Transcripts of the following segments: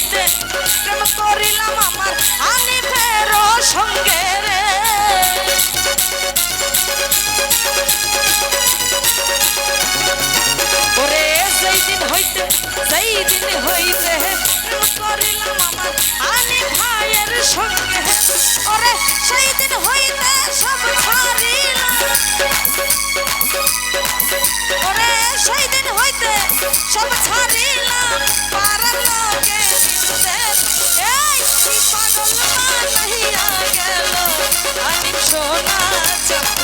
হইতে প্রেম করিলাম আমার আনি ফের সঙ্গে রে। ওরে সেই দিন হইতে সেই দিন হইতে প্রেম করিলাম আমার আনি ভাইয়ের সঙ্গে। ওরে সেই দিন হইতে সব ছাড়িলাম। ওরে সেই দিন হইতে সব ছাড়িলাম। myself.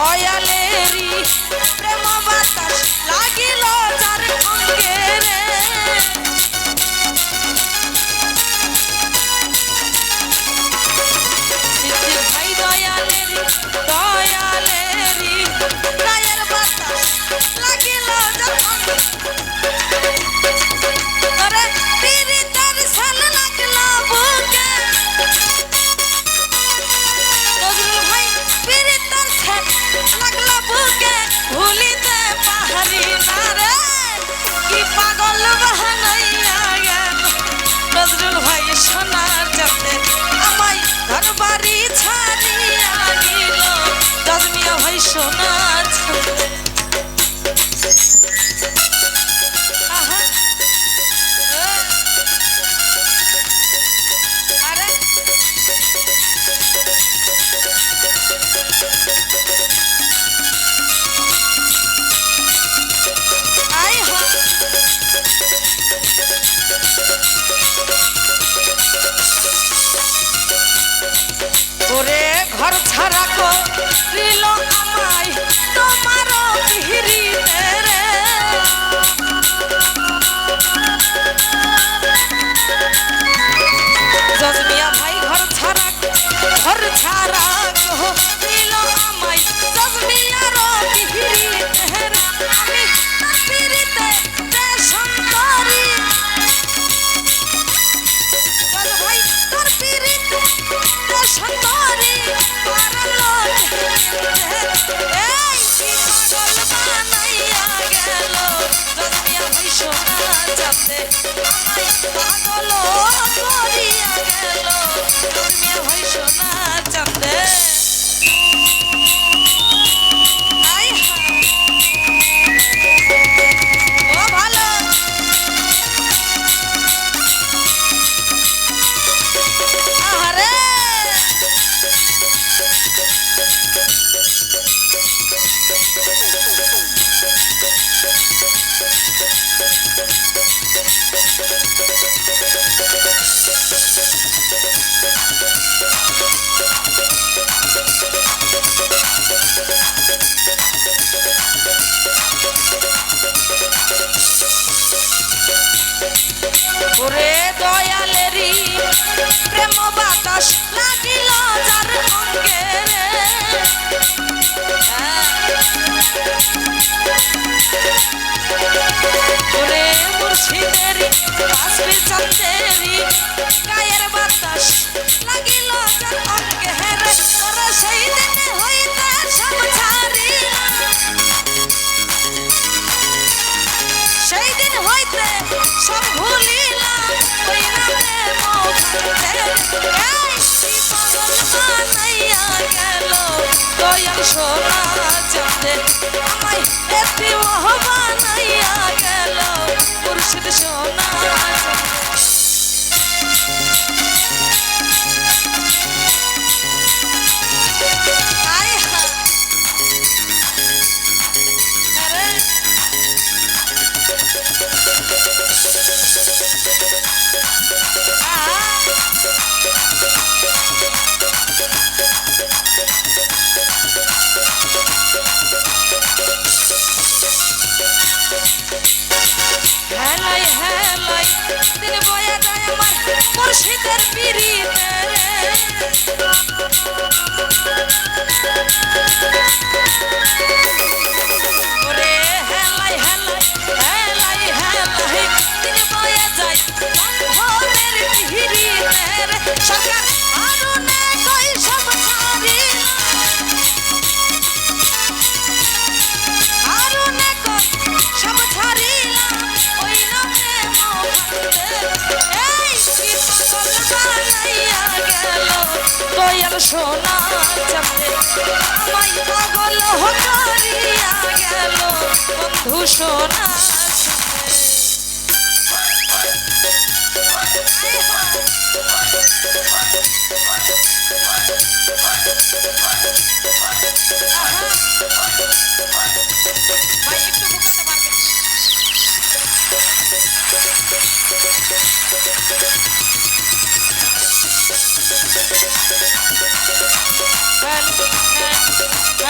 দয়ালেরি 说吧 দয়ালেরি প্রেম বাতাস লাগিল তার অঙ্গে রে। মুর্শিদেরি আসবে চন্দেরি গায়ের বাতাস লাগিল তার অঙ্গে রে। তোরা সেই দিনে হইতে সব সোনা চাঁদে আমায় একটি বানাইয়া গেল পুরুষের সোনা চাঁদে ওরে সোনা চাঁদে। আমায় পাগল করিয়া গেল বন্ধু সোনা।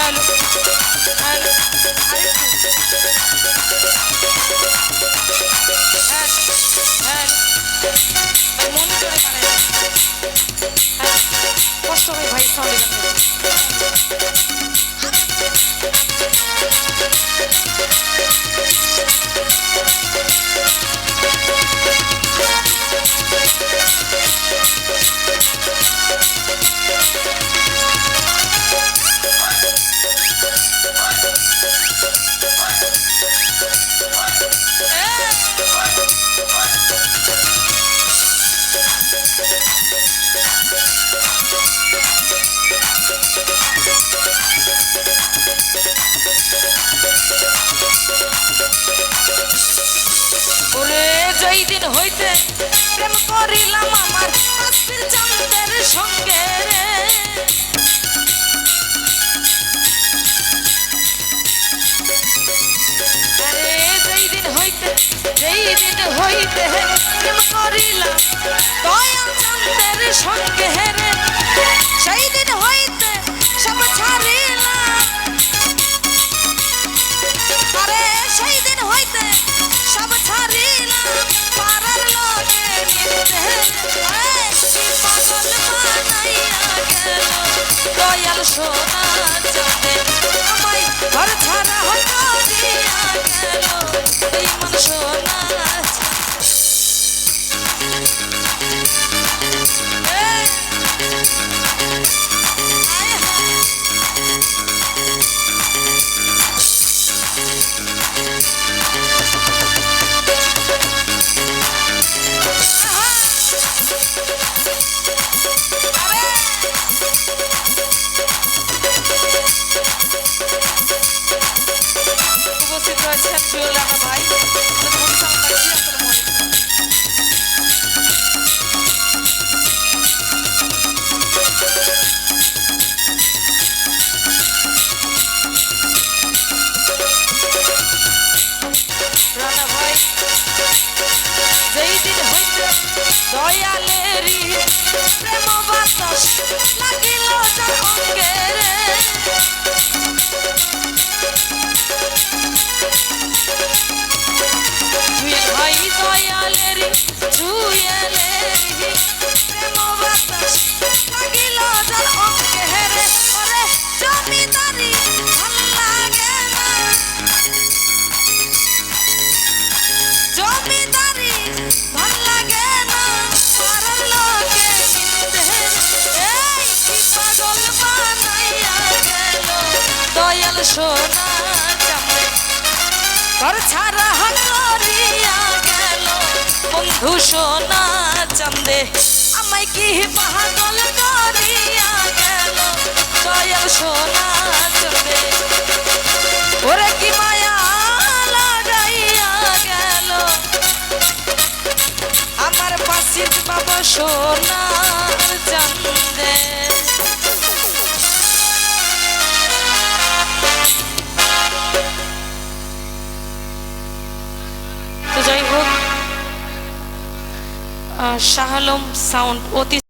Hello. যেই দিন হইতে প্রেম করিলাম আমার কাশ্মীর চাঁদের সঙ্গে রে। যেই দিন হইতে, যেই দিন হইতে প্রেম করিলাম দয়া চাঁদের সঙ্গে রে। দয়ালেরি প্রেম লাগিল যার অঙ্গে রে জুয়েল ভাই দয়ালেরি জুয়েলেরি দয়াল সোনা চামড়ে ঘর ছাড়া গেল। বন্ধু সোনা চান্দে। আমায় কি পাগল করিয়া গেল? দয়াল সোনা চান্দে। ওরে কি মায়া লাগাইয়া আমার বাবা সোনার তো যাই হোক আহ, শাহ আলম সাউন্ড অতি